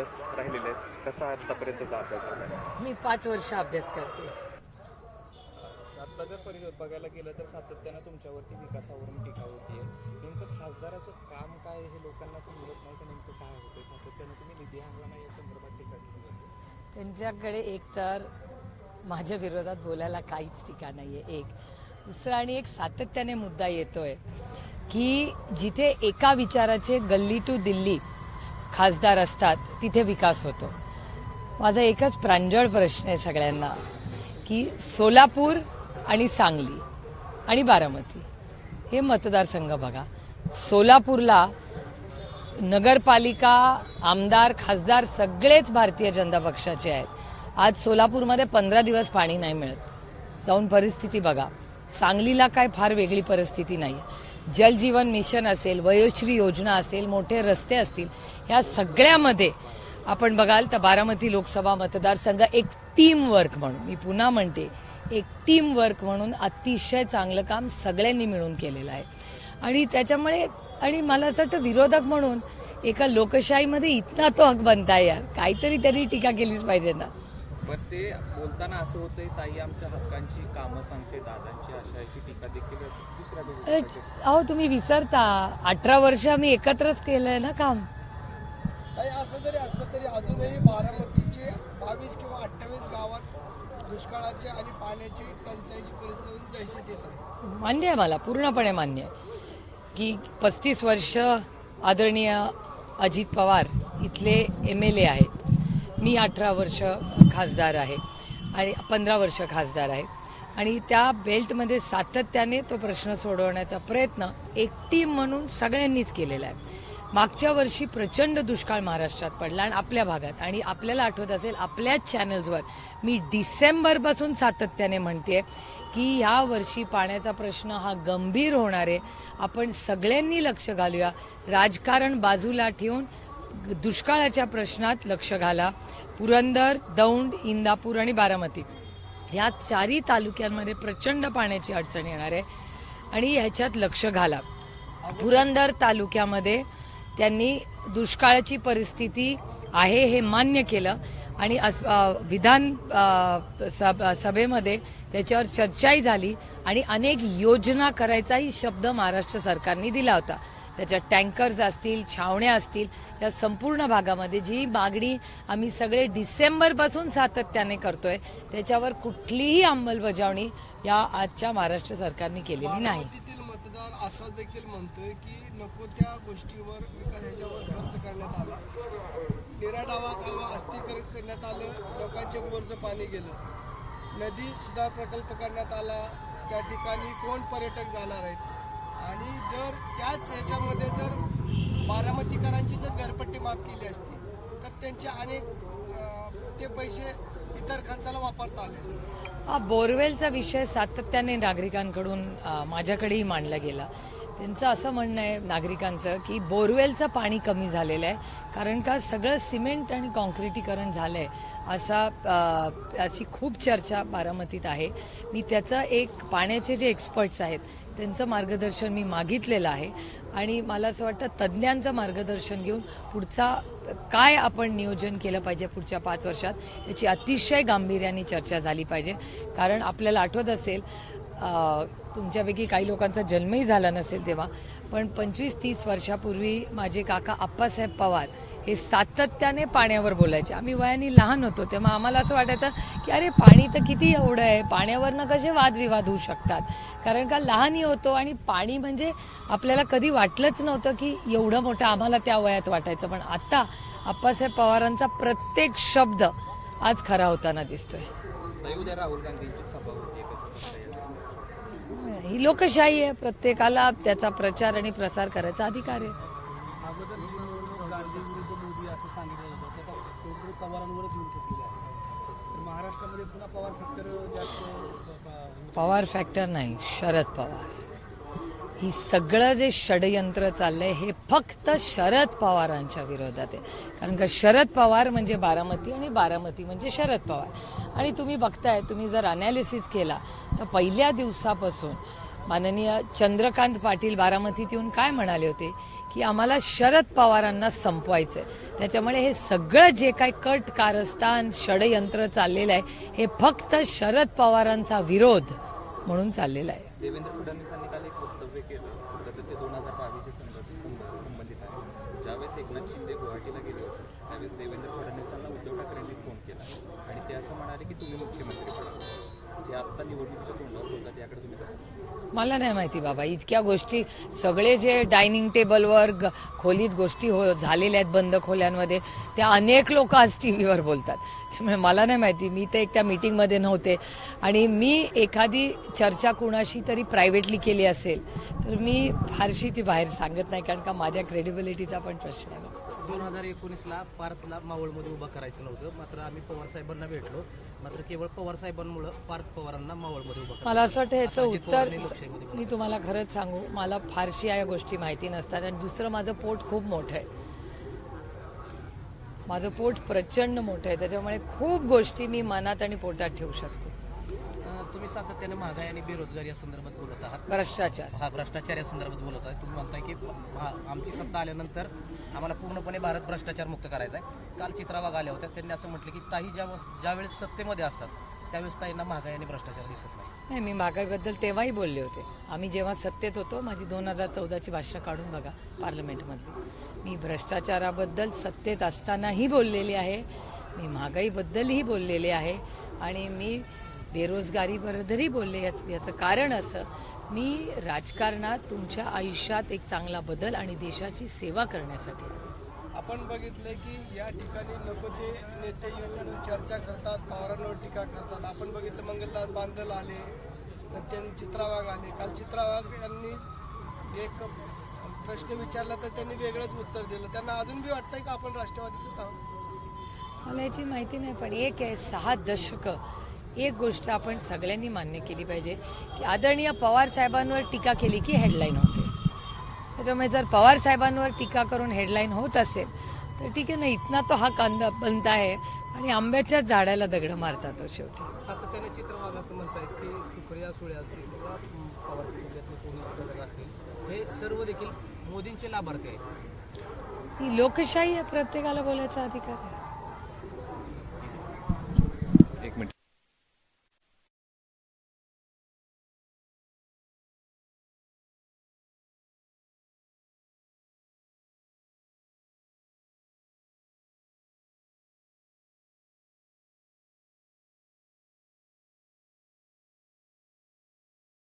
दिवस राहिलेले आहेत. कसा आतापर्यंतचा अभ्यास झाला? मी पाच वर्ष अभ्यास करते. आता जर परि बघायला गेलं तर सातत्यानं तुमच्यावरती विकासावरून टीका होतीये. नेमकं खासदाराचं काम काय हे लोकांना समजत नाही तर नेमकं काय होतं सातत्यानं तुम्ही निधी आणला नाही या संदर्भात टीका केली जाते त्यांच्याकडे एक तर माझ्या विरोधात बोलायला काहीच टीका नाहीये एक. दुसरा आणि एक सातत्याने मुद्दा येतोय की जिथे एका विचाराचे गल्ली टू दिल्ली खासदार असतात तिथे विकास होतो. माझा एकच प्रांजळ प्रश्न आहे सगळ्यांना की सोलापूर आणि सांगली आणि बारामती हे मतदारसंघ बघा. सोलापूरला नगरपालिका आमदार खासदार सगळेच भारतीय जनता पक्षाचे आहेत. आज सोलापूरमध्ये पंधरा दिवस पाणी नाही मिळत. जाऊन परिस्थिती बघा. सांगलीला काय फार वेगळी परिस्थिती नाही. जलजीवन मिशन असेल वयोश्री योजना असेल मोठे रस्ते असतील या सगळ्यामध्ये आपण बघाल तर बारामती लोकसभा मतदारसंघ एक टीम वर्क म्हणून मी पुन्हा म्हणते एक टीम वर्क म्हणून अतिशय चांगलं काम सगळ्यांनी मिळून केलेलं आहे. आणि त्याच्यामुळे आणि मला असं वाटतं विरोधक म्हणून एका लोकशाहीमध्ये इथना तो हक बनताय यार. काहीतरी त्यांनी टीका केलीच पाहिजे ना. पण ते बोलताना असं होतंय ताई आमच्या हक्कांची कामं सांगते दादांची अशाची टीका देखील दुसऱ्या अहो तुम्ही विसरता. अठरा वर्ष आम्ही एकत्रच केलंय ना काम. असं जरी असलं तरी अजूनही बारामतीचे बावीस किंवा अठ्ठावीस गावात दुष्काळाची आणि पाण्याची टंचाईची परिस्थिती जैसे तेच आहे. मान्य आहे मला पूर्णपणे मान्य आहे. की पस्तीस वर्ष आदरणीय अजित पवार इथले एम एल ए आहेत. मी अठरा वर्ष खासदार आहे आणि पंधरा वर्ष खासदार आहे. आणि त्या बेल्टमध्ये सातत्याने तो प्रश्न सोडवण्याचा प्रयत्न एक टीम म्हणून सगळ्यांनीच केलेला आहे. मागच्या वर्षी प्रचंड दुष्काळ महाराष्ट्रात पडला आणि आपल्या भागात. आणि आपल्याला आठवत असेल आपल्याच चॅनल्सवर मी डिसेंबरपासून सातत्याने म्हणते की ह्या वर्षी पाण्याचा प्रश्न हा गंभीर होणार आहे. आपण सगळ्यांनी लक्ष घालूया. राजकारण बाजूला ठेवून दुष्काळाच्या प्रश्नात लक्ष घाला. पुरंदर दौंड इंदापूर आणि बारामती या चारही तालुक्यांमध्ये प्रचंड पाण्याची अडचण येणार आहे. आणि ह्याच्यात लक्ष घाला. पुरंदर तालुक्यामध्ये त्यांनी दुष्काळाची परिस्थिती आहे हे मान्य केलं. आणि विधान अ, सभेमध्ये त्याच्यावर चर्चाही झाली आणि अनेक योजना करायचाही शब्द महाराष्ट्र सरकारने दिला होता. त्याच्यात टँकर्स असतील छावण्या असतील या संपूर्ण भागामध्ये जी मागणी आम्ही सगळे डिसेंबरपासून सातत्याने करतोय त्याच्यावर कुठलीही अंमलबजावणी या आजच्या महाराष्ट्र सरकारने केलेली नाही. मतदार असं देखील म्हणतोय की नको त्या गोष्टीवर विकास ह्याच्यावर खर्च करण्यात आला. तेरा डावा कालवा अस्थिकरण करण्यात आलं लोकांच्या बोरचं पाणी गेलं. नदी सुधार प्रकल्प करण्यात आला त्या ठिकाणी कोण पर्यटक जाणार आहेत? आणि जर त्याच ह्याच्यामध्ये जर बारामतीकरांची जर घरपट्टी माफ केली असती तर त्यांचे अनेक ते पैसे इतर खर्चाला वापरता आले असते. बोरवेलचा विषय सातत्याने नागरिकांकडून माझ्याकडेही मांडला गेला. त्यांचं असं म्हणणं आहे नागरिकांचं की बोरवेलचं पाणी कमी झालेलं आहे कारण का सगळं सिमेंट आणि कॉन्क्रिटीकरण झालं आहे असा अशी खूप चर्चा बारामतीत आहे. मी त्याचं एक पाण्याचे जे एक्सपर्ट्स आहेत त्यांचं मार्गदर्शन मी मागितलेलं आहे. आणि मला असं वाटतं तज्ज्ञांचं मार्गदर्शन घेऊन पुढचा काय आपण नियोजन केलं पाहिजे पुढच्या पाच वर्षात याची अतिशय गांभीर्याने चर्चा झाली पाहिजे. कारण आपल्याला आठवत असेल तुमच्यापैकी काही लोकांचा जन्मही झाला नसेल तेव्हा पण पंचवीस तीस वर्षापूर्वी माझे काका आप्पासाहेब पवार हे सातत्याने पाण्यावर बोलायचे. आम्ही वयाने लहान होतो तेव्हा आम्हाला असं वाटायचं की अरे पाणी तर किती एवढं आहे? पाण्यावरनं कसे वादविवाद होऊ शकतात? कारण का लहानही होतो आणि पाणी म्हणजे आपल्याला कधी वाटलंच नव्हतं की एवढं मोठं आम्हाला त्या वयात वाटायचं. पण आता आप्पासाहेब पवारांचा प्रत्येक शब्द आज खरा होताना दिसतोय. राहुल गांधी सभा होती कसं बघताय याचं? ही लोकशाही आहे. प्रत्येकाला त्याचा प्रचार आणि प्रसार करायचा अधिकार आहे. पवार फॅक्टर नाही शरद पवार. ही सगळं जे षडयंत्र चाललंय हे फक्त शरद पवारांच्या विरोधात आहे. कारण का शरद पवार म्हणजे बारामती आणि बारामती म्हणजे शरद पवार. आणि तुम्ही बघताय तुम्ही जर अनालिसिस केला तर पहिल्या दिवसापासून माननीय चंद्रकांत पाटील बारामतीत येऊन काय म्हणाले होते? की आम्हाला शरद पवारांना संपवायचंय. त्याच्यामुळे हे सगळं जे काही कट कारस्थान षडयंत्र चाललेलं आहे हे फक्त शरद पवारांचा विरोध म्हणून चाललेला आहे. देवेंद्र फडणवीसांनी काल एक वक्तव्य केलं खरं तर ते दोन हजार संबंधित आहे. ज्यावेळेस एकनाथ शिंदे गुवाहाटीला गेले होते त्यावेळेस देवेंद्र फडणवीसांना उद्धव ठाकरेंनी फोन केला. आणि ते असं म्हणाले की तुम्ही मुख्यमंत्री पडा ते आत्ता निवडणुकीच्या तोंडावर होतात याकडे तुम्ही कसं मला नाही माहिती बाबा इतक्या गोष्टी सगळे जे डायनिंग टेबलवर खोलीत गोष्टी हो झालेल्या आहेत बंद खोल्यांमध्ये त्या अनेक लोक आज टी व्हीवर बोलतात. त्यामुळे मला नाही माहिती मी तर एक त्या मीटिंगमध्ये नव्हते. आणि मी एखादी चर्चा कुणाशी तरी प्रायव्हेटली केली असेल तर मी फारशी ती बाहेर सांगत नाही कारण का माझ्या क्रेडिबिलिटीचा पण प्रश्न आहे. दोन हजार एकोणीसला पार्थला मावळमध्ये उभा करायचं नव्हतं मात्र आम्ही पवार साहेबांना भेटलो. मात्र केवळ पवार साहेबांमुळे पार्थ पवारांना मावळमध्ये उभा मला असं वाटतं ह्याचं अजित उत्तर पवारांनी लोकशाहीमध्ये मी तुम्हाला खरंच सांगू मला फारशी या गोष्टी माहिती नसतात आणि दुसरं माझं पोट खूप मोठं आहे. माझं पोट प्रचंड मोठं आहे त्याच्यामुळे खूप गोष्टी मी मनात आणि पोटात ठेवू शकते. तुम्ही सातत्याने महागाई आणि बेरोजगारी या संदर्भात बोलत आहात. भ्रष्टाचार. हा भ्रष्टाचार या संदर्भात बोलत आहे तुम्ही म्हणताय की भा- आमची सत्ता आल्यानंतर आम्हाला पूर्णपणे भारत भ्रष्टाचार मुक्त करायचा आहे. काल चित्रावाग आल्या होत्या. त्यांनी असं म्हटलं की ताई ज्या ज्यावेळेस सत्तेमध्ये असतात त्यावेळेस ताईंना महागाई आणि भ्रष्टाचार दिसत नाही. नाही मी महागाईबद्दल तेव्हाही बोलले होते. आम्ही जेव्हा सत्तेत होतो माझी दोन हजार चौदाची भाषा काढून बघा पार्लमेंटमधली. मी भ्रष्टाचाराबद्दल सत्तेत असतानाही बोललेली आहे. मी महागाईबद्दलही बोललेले आहे. आणि मी बेरोजगारीबद्दलही बोलले याच याचं कारण असं. मी राजकारणात तुमच्या आयुष्यात एक चांगला बदल आणि देशाची सेवा करण्यासाठी. आपण बघितलंय की या ठिकाणी नको ते नेते येऊन चर्चा करतात पवारांवर टीका करतात. आपण बघितलं मंगलदास बांधल आले त्यांनी चित्रावाग आले. काल चित्रावाग यांनी एक प्रश्न विचारला तर त्यांनी वेगळंच उत्तर दिलं. त्यांना अजून बी वाटतंय की आपण राष्ट्रवादीतच आहोत? मला याची माहिती नाही पण एक आहे सहा दशकं. एक गोष्ट आपण सगळ्यांनी मान्य केली पाहिजे की आदरणीय पवार साहेबांवर टीका केली की हेडलाईन होते. त्याच्यामुळे जर पवार साहेबांवर टीका करून हेडलाईन होत असेल तर ठीक आहे ना इथना तो हा कांदा बनत आहे आणि आंब्याच्याच झाडाला दगड मारतात तो शेवटी. सातत्याने चित्रवाग असं म्हणतायत की सुप्रिया सुळे असतील किंवा पवार कुटुंबातले असतील हे सर्व देखील मोदींचे लाभार्थी आहेत. ही लोकशाही आहे प्रत्येकाला बोलायचा अधिकार आहे.